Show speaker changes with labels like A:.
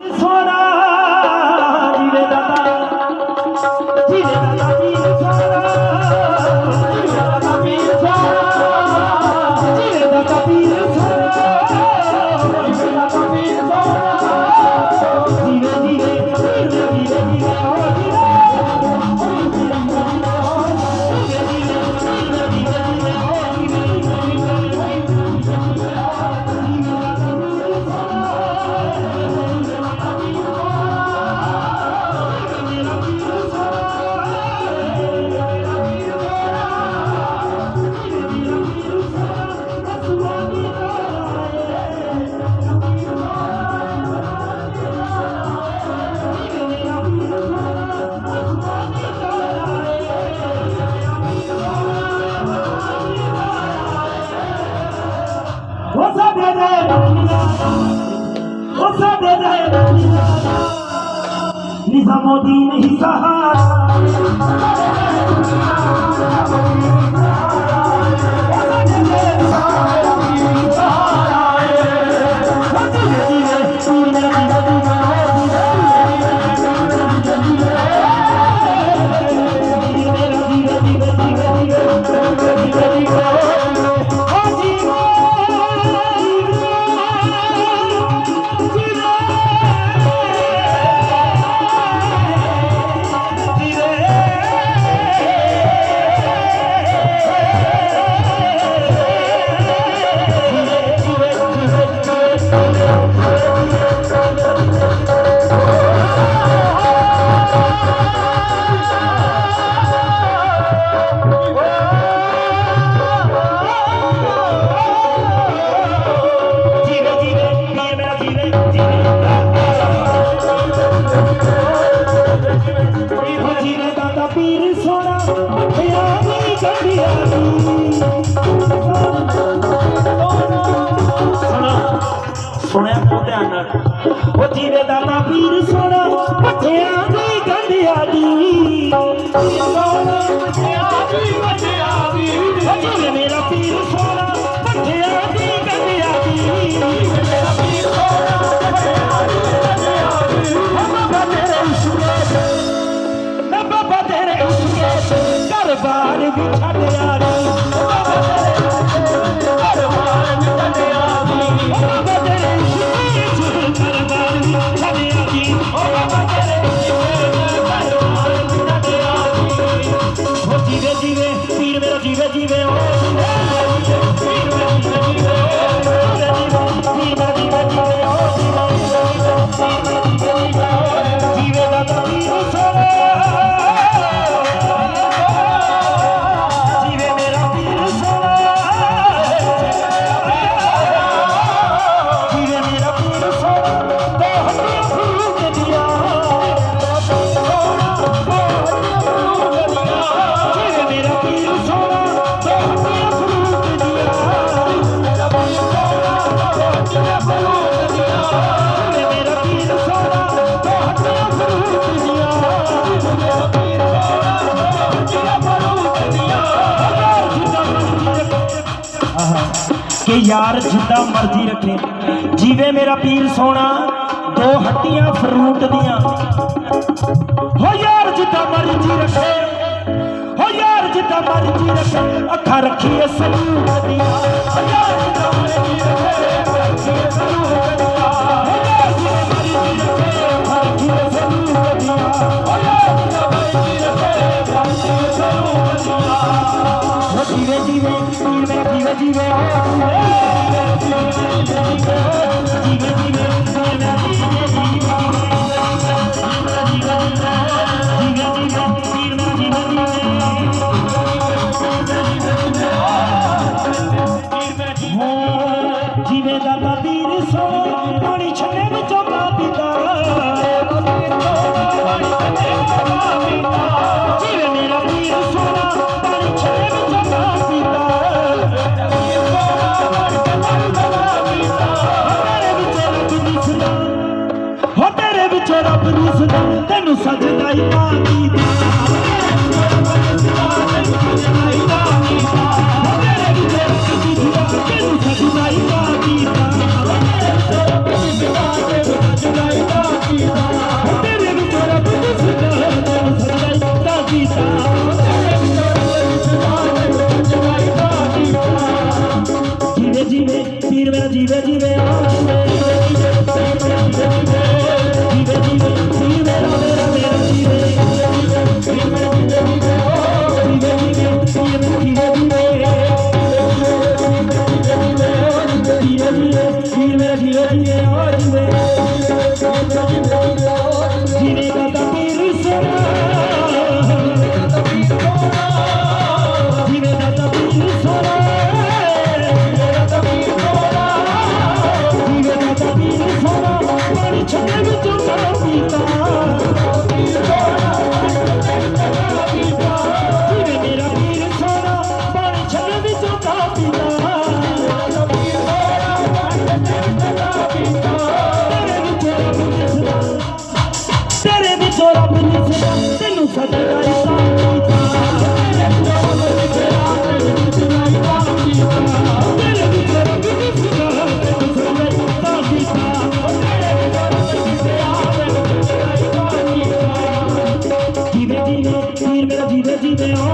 A: Sona, dile dada, dile dada. Nizamuddin হিসাহারা ਸੁਣਿਆ ਮੋਦਿਆਂ ਨਾਲ ਉਹ ਜੀਵੇ ਦਾਤਾ ਪੀਰ ਸੋਣਾ ਬੱਚਿਆਂ ਦੀ ਗੰਢਿਆ ਦੀ ਸੋਣਾ ਬੱਚਿਆਂ ਦੀ ਗੰਢਿਆ ਦੀ ਉਹ ਜੀਵੇ ਮੇਰਾ ਪੀਰ ਸੋਣਾ ਬੱਚਿਆਂ ਦੀ ਗੰਢਿਆ ਦੀ ਮੇਰਾ ਪੀਰ ਸੋਣਾ ਬੱਚਿਆਂ ਦੀ ਗੰਢਿਆ ਦੀ ਬਾਬਾ ਤੇਰੇ ਉਸਰੇ ਤੇ ਬਾਬਾ ਤੇਰੇ ਉਸਰੇ ਤੇ ਦਰਬਾਰ ਵਿਛੜ veo. ਕਿ ਯਾਰ ਜਿੱਦਾਂ ਮਰਜ਼ੀ ਰੱਖੇ। ਜੀਵੇ ਮੇਰਾ ਪੀਰ ਸੋਣਾ ਦੋ ਹੱਟੀਆਂ ਫਰੂਟ ਦੀਆਂ। ਹੋ ਯਾਰ ਜਿੱਦਾਂ ਮਰਜ਼ੀ ਰੱਖੇ। ਹੋ ਯਾਰ ਜਿੱਦਾਂ ਮਰਜ਼ੀ ਰੱਖੇ। ਅੱਖਾਂ ਰੱਖੀਏ ਸਲੂਟ ਦੀਆਂ। জীবে জীবে জীবে জীবে জীবে জীবে জীবে জীবে জীবে জীবে ਤੈਨੂੰ ਸਜਦਾ ਹੀ ਪਾਣੀ ਦਾ। Oh,